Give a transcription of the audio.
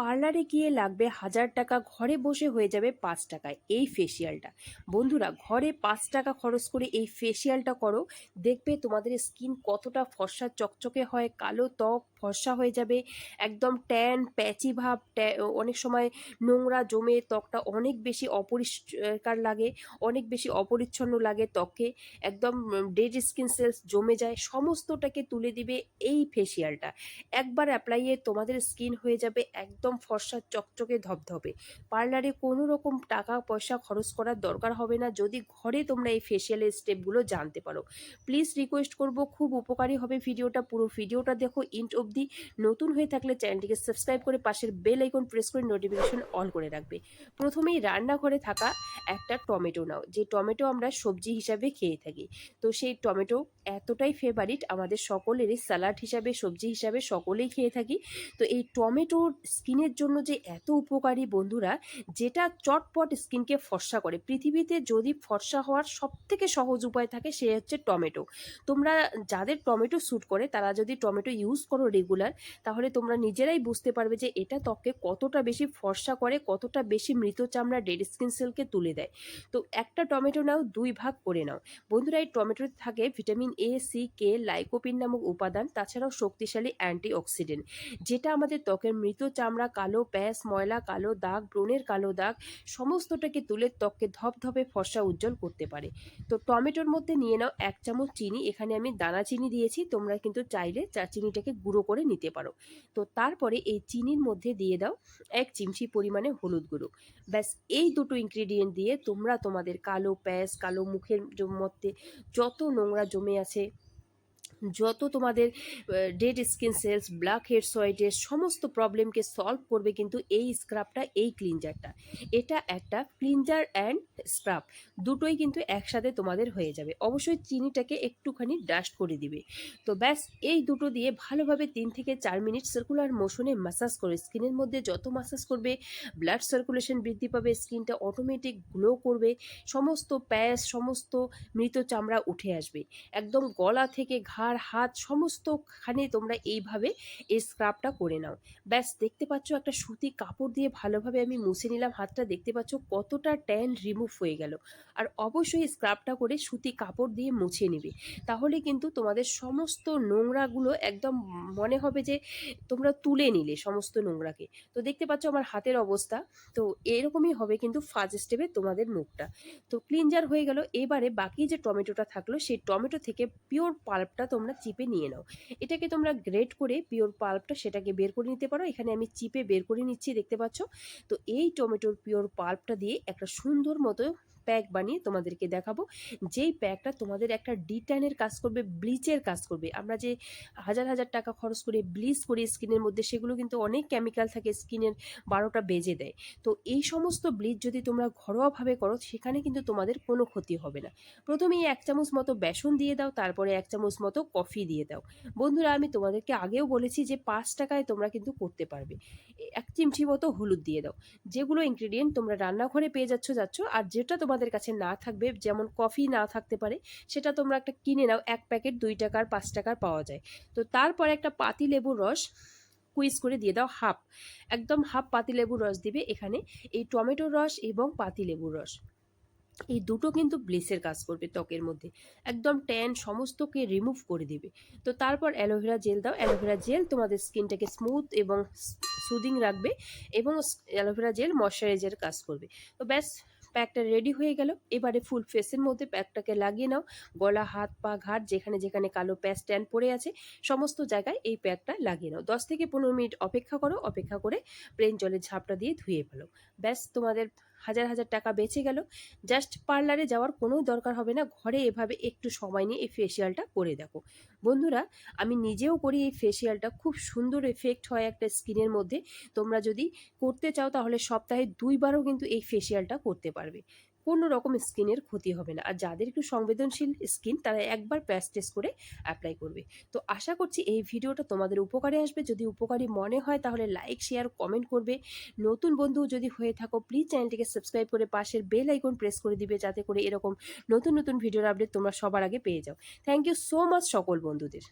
পার্লারে গিয়ে লাগবে হাজার টাকা, ঘরে বসে হয়ে যাবে পাঁচ টাকায়। এই ফেসিয়ালটা বন্ধুরা, ঘরে পাঁচ টাকা খরচ করে এই ফেসিয়ালটা করো। দেখবে তোমাদের স্কিন কতটা ফর্সা, চকচকে হয়, কালো ত্বক ফর্সা হয়ে যাবে। একদম ট্যান, প্যাচি ভাব অনেক সময় নোংরা জমে ত্বকটা অনেক বেশি অপরিষ্কার লাগে, অনেক বেশি অপরিচ্ছন্ন লাগে ত্বকে একদম ডেড স্কিন সেলস জমে যায়, সমস্তটাকে তুলে দিবে এই ফেসিয়ালটা। একবার অ্যাপ্লাইয়ে তোমাদের স্কিন হয়ে যাবে একদম ফর্সা, চকচকে, ধবধবে। পার্লারে কোনো রকম টাকা পয়সা খরচ করার দরকার হবে না, যদি ঘরে তোমরা এই ফেসিয়ালের স্টেপগুলো জানতে পারো। প্লিজ রিকোয়েস্ট করব, খুব উপকারী হবে ভিডিওটা, পুরো ভিডিওটা দেখো, ইন্ট অবধি নতুন হয়ে থাকলে চ্যানেলটিকে সাবস্ক্রাইব করে পাশের বেল আইকন প্রেস করে নোটিফিকেশন অন করে রাখবে। প্রথমেই রান্নাঘরে থাকা একটা টমেটো নাও, যে টমেটো আমরা সবজি হিসাবে খেয়ে থাকি। তো সেই টমেটো এতটাই ফেভারিট আমাদের সকলেরই স্যালাড হিসাবে, সবজি হিসাবে সকলেই খেয়ে থাকি। তো এই টমেটোর স্কিনের জন্য যে এত উপকারী বন্ধুরা, যেটা চটপট স্কিনকে ফর্সা করে। পৃথিবীতে যদি ফর্সা হওয়ার সব থেকে সহজ উপায় থাকে, সে হচ্ছে টমেটো। তোমরা যাদের টমেটো স্যুট করে, তারা যদি টমেটো ইউজ করো রেগুলার, তাহলে তোমরা নিজেরাই বুঝতে পারবে যে এটা ত্বককে কতটা বেশি ফর্সা করে, কতটা বেশি মৃত চামড়া ডেড স্কিন সেলকে তুলে দেয়। তো একটা টমেটো নাও, দুই ভাগ করে নাও। বন্ধুরা, এই টমেটোতে থাকে vitamin A C K lycopene নামক উপাদান, তাছাড়াও শক্তিশালী অ্যান্টিঅক্সিডেন্ট যেটা আমাদের ত্বকের মৃত চামড়া, কালো প্যাস ময়লা, কালো দাগ, ব্রণের কালো দাগ, সমস্তটাকে তুলে ত্বককে ধপধপে ফর্সা উজ্জ্বল করতে পারে। তো টমেটোর মধ্যে নিয়ে নাও এক চামচ চিনি, এখানে আমি দানা চিনি দিয়েছি, তোমরা কিন্তু চাইলে চা চিনিটাকে গুঁড়ো করে নিতে পারো। তো তারপরে এই চিনির মধ্যে দিয়ে দাও এক চিমচি পরিমাণে হলুদ গুঁড়ো। ব্যাস, এই দুটো ইনগ্রিডিয়েন্ট দিয়ে তোমরা তোমাদের কালো প্যাস কালো মুখের মধ্যে যত নোংরা জমে আছে যত তোমাদের dead skin cells blackhead সয়েডের সমস্ত প্রবলেমকে সলভ করবে কিন্তু এই স্ক্রাবটা এই ক্লিনজারটা এটা একটা ক্লিনজার অ্যান্ড স্ক্রাব দুটোই কিন্তু একসাথে তোমাদের হয়ে যাবে। অবশ্যই চিনিটাকে একটুখানি ডাস্ট করে দিবে। তো ব্যাস, এই দুটো দিয়ে ভালোভাবে তিন থেকে চার মিনিট সার্কুলার মোশনে ম্যাসাজ করে স্কিনের মধ্যে যত ম্যাসাজ করবে ব্লাড সার্কুলেশন বৃদ্ধি পাবে স্কিনটা অটোমেটিক গ্লো করবে, সমস্ত প্যাস সমস্ত মৃত চামড়া উঠে আসবে। একদম গলা থেকে ঘাড় হাত সমস্তখানে তোমরা এইভাবে এই স্ক্রাবটা করে নাও। ব্যাস, দেখতে পাচ্ছ একটা সুতি কাপড় দিয়ে ভালোভাবে আমি মুছে নিলাম। হাতটা দেখতে পাচ্ছ কতটা ট্যান রিমুভ হয়ে গেল। আর অবশ্যই স্ক্রাবটা করে সুতি কাপড় দিয়ে মুছে নেবে। তাহলে কিন্তু তোমাদের সমস্ত নোংরাগুলো একদম মনে হবে যে তোমরা তুলে নিলে সমস্ত নোংরাকে। তো দেখতে পাচ্ছ আমার হাতের অবস্থা। তো এরকমই হবে কিন্তু ফার্স্ট স্টেপে তোমাদের মুখটা। তো ক্লিনজার হয়ে গেল। এবারে বাকি যে টমেটোটা থাকল, সেই টমেটো থেকে পিওর পাল্পটা তোমরা চিপে নিয়ে নাও। এটাকে তোমরা গ্রেট করে পিওর পাল্পটা সেটাকে বের করে নিতে পারো। এখানে আমি চিপে বের করে নিচ্ছি, দেখতে পাচ্ছ? তো এই টমেটোর পিওর পাল্পটা দিয়ে একটা সুন্দর মতো প্যাক বানিয়ে তোমাদেরকে দেখাবো। যেই প্যাকটা তোমাদের একটা ডিট্যানের কাজ করবে ব্লিচের কাজ করবে। আমরা যে হাজার হাজার টাকা খরচ করে ব্লিচ করি স্কিনের মধ্যে, সেগুলো কিন্তু অনেক কেমিক্যাল থাকে স্কিনের বারোটা বেজে দেয়। তো এই সমস্ত ব্লিচ যদি তোমরা ঘরোয়াভাবে করো, সেখানে কিন্তু তোমাদের কোনো ক্ষতি হবে না। প্রথমেই এক চামচ মতো বেসন দিয়ে দাও, তারপরে এক চামচ মতো কফি দিয়ে দাও। বন্ধুরা, আমি তোমাদেরকে আগেও বলেছি যে পাঁচ টাকায় তোমরা কিন্তু করতে পারবে। এক চিমচি মতো হলুদ দিয়ে দাও। যেগুলো ইনগ্রিডিয়েন্ট তোমরা রান্নাঘরে পেয়ে যাচ্ছ যাচ্ছ, আর যেটা তোমাদের কাছে না থাকবে, যেমন কফি না থাকতে পারে, সেটা তোমরা একটা কিনে নাও, এক প্যাকেট দুই টাকার, পাঁচ টাকার পাওয়া যায়। তো তারপরে একটা পাতি লেবুর রস কুইজ করে দিয়ে দাও হাফ। একদম হাফ পাতি লেবুর রস দিবে এখানে, এই টমেটোর রস এবং পাতি লেবুর রস। এই দুটো কিন্তু ব্লিচের কাজ করবে ত্বকের মধ্যে। একদম ট্যান সমস্তকে রিমুভ করে দিবে। তো তারপর অ্যালোভেরা জেল দাও। অ্যালোভেরা জেল তোমাদের স্কিনটাকে স্মুথ এবং সুদিং রাখবে এবং অ্যালোভেরা জেল ময়শ্চারাইজার কাজ করবে। তো ব্যাস প্যাকটা রেডি হয়ে গেল। এবারে ফুল ফেসের মধ্যে প্যাকটাকে লাগিয়ে নাও। গলা, হাত, পা ঘাট যেখানে যেখানে কালো প্যাচ স্ট্যান্ড পড়ে আছে, সমস্ত জায়গায় এই প্যাকটা লাগিয়ে নাও। দশ থেকে পনেরো মিনিট অপেক্ষা করো, অপেক্ষা করে প্লেন জলের ঝাপটা দিয়ে ধুয়ে ফেলো। ব্যাস তোমাদের হাজার হাজার টাকা বেঁচে গেল। জাস্ট পার্লারে যাওয়ার কোনো দরকার হবে না। ঘরে এভাবে একটু সময় নিয়ে এই ফেসিয়ালটা করে দেখো। বন্ধুরা, আমি নিজেও করি এই ফেসিয়ালটা খুব সুন্দর এফেক্ট হয় একটা স্কিনের মধ্যে। তোমরা যদি করতে চাও তাহলে সপ্তাহে দুইবারও কিন্তু এই ফেসিয়ালটা করতে পারবে। কোনো রকম স্কিনের ক্ষতি হবে না। আর যাদের একটু সংবেদনশীল স্কিন, তারা একবার প্যাচ টেস্ট করে অ্যাপ্লাই করবে। তো আশা করছি এই ভিডিওটা তোমাদের উপকারে আসবে। যদি উপকারী মনে হয় তাহলে লাইক, শেয়ার, কমেন্ট করবে। নতুন বন্ধু যদি হয়ে থাকো প্লিজ চ্যানেলটিকে সাবস্ক্রাইব করে পাশের বেল আইকন প্রেস করে দিবে যাতে করে এরকম নতুন নতুন ভিডিওর আপডেট তোমরা সবার আগে পেয়ে যাও। থ্যাংক ইউ সো মাচ সকল বন্ধুদের।